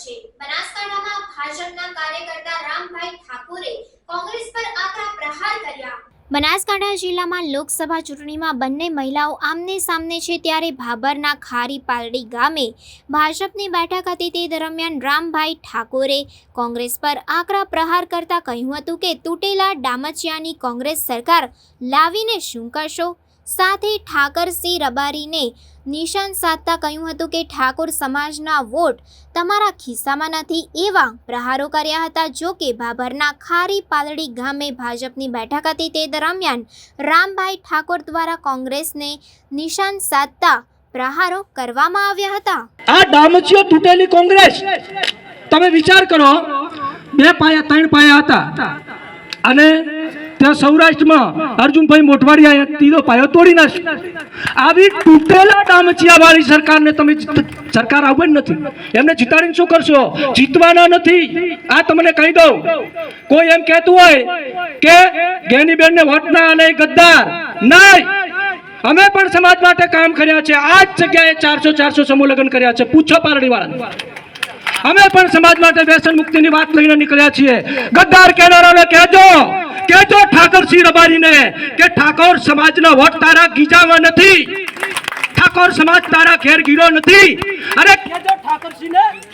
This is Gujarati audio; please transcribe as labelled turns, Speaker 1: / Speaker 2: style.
Speaker 1: છે. બનાસકાંઠામાં ભાજપના કાર્યકર્તા રામભાઈ ઠાકોરે કોંગ્રેસ પર આકરા પ્રહાર કર્યા. બનાસકાંઠા જિલ્લામાં લોકસભા ચૂંટણીમાં બંને મહિલાઓ આમને સામને છે ત્યારે ભાભરના ખારી પાલડી ગામે ભાજપની બેઠક હતી તે દરમિયાન રામભાઈ ઠાકોરે કોંગ્રેસ પર આકરા પ્રહાર કરતા કહ્યું હતું કે, તૂટેલા ડામચિયાની કોંગ્રેસ સરકાર લાવીને શું કરશો? સાથે ઠાકરસિંહ રબારીને નિશાન સાધતા કહ્યું હતું કે ઠાકોર સમાજના વોટ તમારા ખિસ્સામાં નથી એવા પ્રહારો કર્યા હતા. જો કે ભાભરના ખારી પાલડી ગામે ભાજપની બેઠક હતી તે દરમિયાન રામભાઈ ઠાકોર દ્વારા કોંગ્રેસને નિશાન સાધતા પ્રહારો કરવામાં આવ્યા હતા.
Speaker 2: આ ડામચીઓ તૂટેલી કોંગ્રેસ. તમે વિચાર કરો, બે પાયા, ત્રણ પાયા હતા. અને ત્યાં સૌરાષ્ટ્રમાં અર્જુનભાઈ મોટવાડિયાએ તીરો પાયો તોડી નાખ્યો. આવી તૂટેલા ડામચિયાવાળી સરકારને તમે સરકાર આવવાની નથી. એમને જીતાડીને શું કરશો? જીતવાના નથી. આ તમને કહી દઉં. કોઈ એમ કહેતું હોય કે ગેનીબેનને અને ગદ્દાર નહીં. અમે પણ સમાજ માટે કામ કર્યા છે. આ જ જગ્યાએ ચારસો ચારસો સમૂહ લગ્ન કર્યા છે. પૂછો પારડી અમે પણ સમાજ માટે વ્યસન મુક્તિની વાત લઈને નીકળ્યા છીએ. ગદ્દાર કહેનારાને કહેજો. કહેજો ઠાકરસિંહ રબારીને, કે ઠાકોર સમાજનો વોટ તારા ગીજામાં નથી? ઠાકોર સમાજ તારા ઘેર ગીરો નથી? અરે કેજો ઠાકરસિંહને